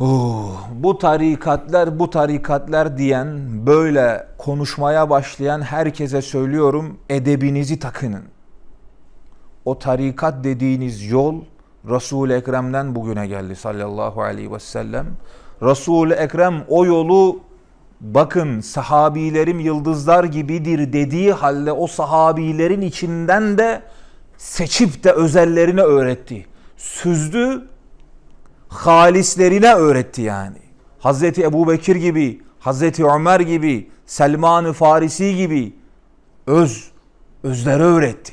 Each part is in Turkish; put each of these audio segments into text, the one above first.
Oh, bu tarikatlar, bu tarikatlar diyen, böyle konuşmaya başlayan herkese söylüyorum, edebinizi takının. O tarikat dediğiniz yol Resul-i Ekrem'den bugüne geldi sallallahu aleyhi ve sellem. Resul-i Ekrem o yolu bakın sahabilerim yıldızlar gibidir dediği halde o sahabilerin içinden de seçip de özellerine öğretti. Süzdü, halislerine öğretti yani. Hazreti Ebu Bekir gibi, Hazreti Ömer gibi, Selman-ı Farisi gibi öz, özlere öğretti.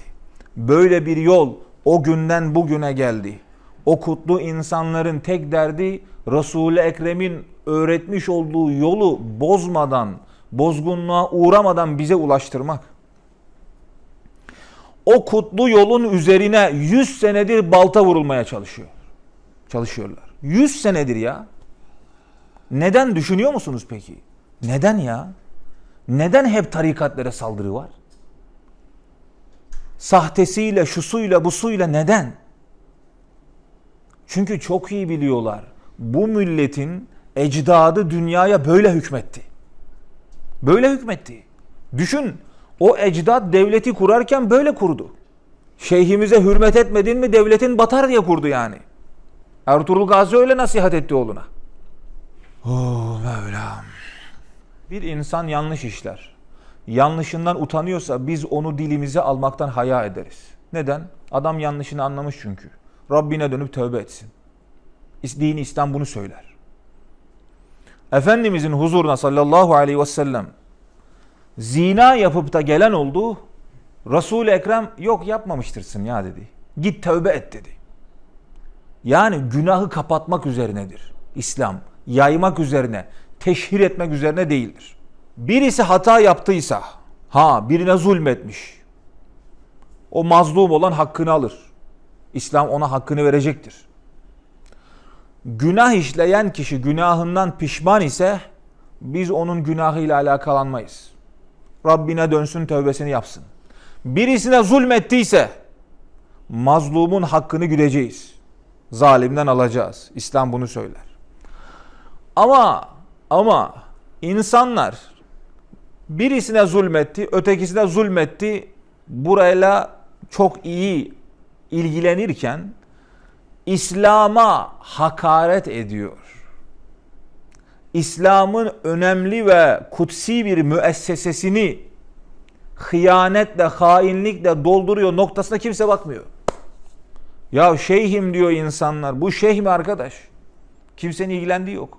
Böyle bir yol o günden bugüne geldi. O kutlu insanların tek derdi Resul-i Ekrem'in öğretmiş olduğu yolu bozmadan, bozgunluğa uğramadan bize ulaştırmak. O kutlu yolun üzerine 100 senedir balta vurulmaya çalışıyor. Çalışıyorlar. 100 senedir ya. Neden düşünüyor musunuz peki? Neden ya? Neden hep tarikatlara saldırı var? Sahtesiyle, şusuyla, busuyla neden? Çünkü çok iyi biliyorlar. Bu milletin ecdadı dünyaya böyle hükmetti. Böyle hükmetti. Düşün o ecdad devleti kurarken böyle kurdu. Şeyhimize hürmet etmedin mi devletin batar diye kurdu yani. Ertuğrul Gazi öyle nasihat etti oğluna. Oh Mevlam. Bir insan yanlış işler. Yanlışından utanıyorsa biz onu dilimize almaktan haya ederiz. Neden? Adam yanlışını anlamış çünkü. Rabbine dönüp tövbe etsin. Din İslam bunu söyler. Efendimizin huzuruna sallallahu aleyhi ve sellem zina yapıp da gelen oldu. Resul-i Ekrem yok yapmamıştırsın ya dedi. Git tövbe et dedi. Yani günahı kapatmak üzerinedir. İslam yaymak üzerine, teşhir etmek üzerine değildir. Birisi hata yaptıysa, ha birine zulmetmiş. O mazlum olan hakkını alır. İslam ona hakkını verecektir. Günah işleyen kişi günahından pişman ise biz onun günahıyla alakalanmayız. Rabbine dönsün tövbesini yapsın. Birisine zulmettiyse mazlumun hakkını güdeceğiz. Zalimden alacağız. İslam bunu söyler. Ama ama insanlar birisine zulmetti, ötekisine zulmetti. Burayla çok iyi ilgilenirken İslam'a hakaret ediyor. İslam'ın önemli ve kutsi bir müessesesini hıyanetle, hainlikle dolduruyor noktasına kimse bakmıyor. Ya şeyhim diyor insanlar. Bu şeyh mi arkadaş? Kimsenin ilgilendiği yok.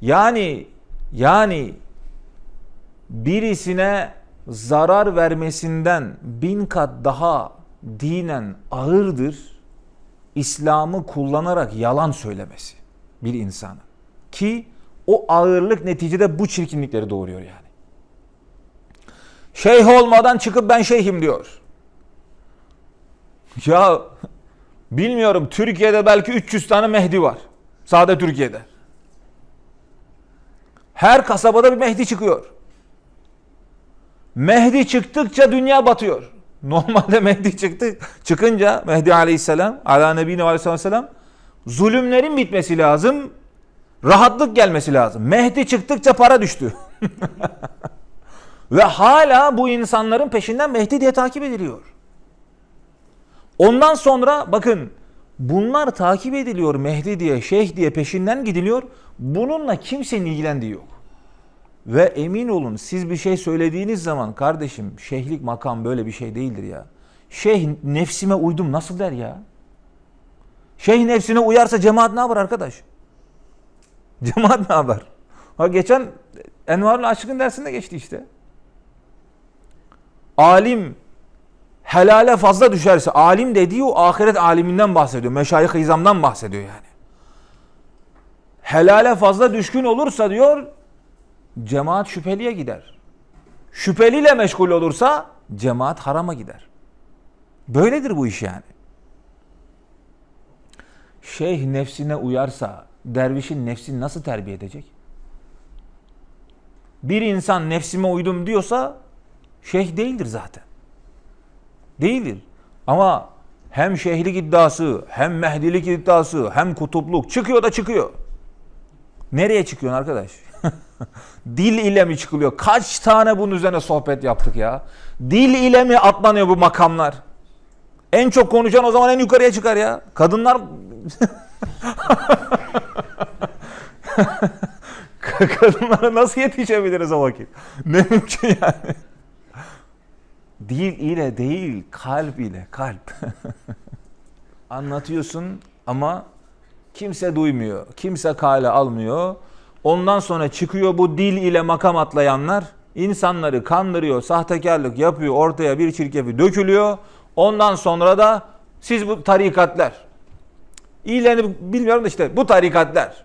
Yani yani birisine zarar vermesinden bin kat daha dinen ağırdır İslam'ı kullanarak yalan söylemesi bir insanın. Ki o ağırlık neticede bu çirkinlikleri doğuruyor yani. Şeyh olmadan çıkıp ben şeyhim diyor. Ya bilmiyorum Türkiye'de belki 300 tane Mehdi var. Sade Türkiye'de. Her kasabada bir Mehdi çıkıyor. Mehdi çıktıkça dünya batıyor. Normalde Mehdi çıktı, çıkınca Mehdi aleyhisselam, ala nebine aleyhisselam zulümlerin bitmesi lazım. Rahatlık gelmesi lazım. Mehdi çıktıkça para düştü. Ve hala bu insanların peşinden Mehdi diye takip ediliyor. Ondan sonra bakın bunlar takip ediliyor Mehdi diye, şeyh diye peşinden gidiliyor. Bununla kimsenin ilgilendiği yok. Ve emin olun siz bir şey söylediğiniz zaman kardeşim şeyhlik makam böyle bir şey değildir ya. Şeyh nefsime uydum nasıl der ya? Şeyh nefsine uyarsa cemaat ne yapar arkadaş? Cemaat ne yapar? Ha geçen Envar'ın Aşkın dersinde geçti işte. Alim helale fazla düşerse alim dediği o ahiret aliminden bahsediyor. Meşayih-i izamdan bahsediyor yani. Helale fazla düşkün olursa diyor cemaat şüpheliye gider. Şüpheliyle meşgul olursa cemaat harama gider. Böyledir bu iş yani. Şeyh nefsine uyarsa dervişin nefsini nasıl terbiye edecek? Bir insan nefsime uydum diyorsa şeyh değildir zaten. Değildir. Ama hem şeyhlik iddiası, hem mehdilik iddiası, hem kutupluk çıkıyor da çıkıyor. Nereye çıkıyorsun arkadaş? Dil ile mi çıkılıyor? Kaç tane bunun üzerine sohbet yaptık ya? Dil ile mi atlanıyor bu makamlar? En çok konuşan o zaman en yukarıya çıkar ya. Kadınlar kadınlara nasıl yetişebiliriz o vakit? Ne mümkün yani? Dil ile değil, kalp ile, kalp. Anlatıyorsun ama kimse duymuyor, kimse kale almıyor. Ondan sonra çıkıyor bu dil ile makam atlayanlar, insanları kandırıyor, sahtekarlık yapıyor, ortaya bir çirkefi dökülüyor. Ondan sonra da siz bu tarikatlar, İyilerini bilmiyorum da işte bu tarikatlar.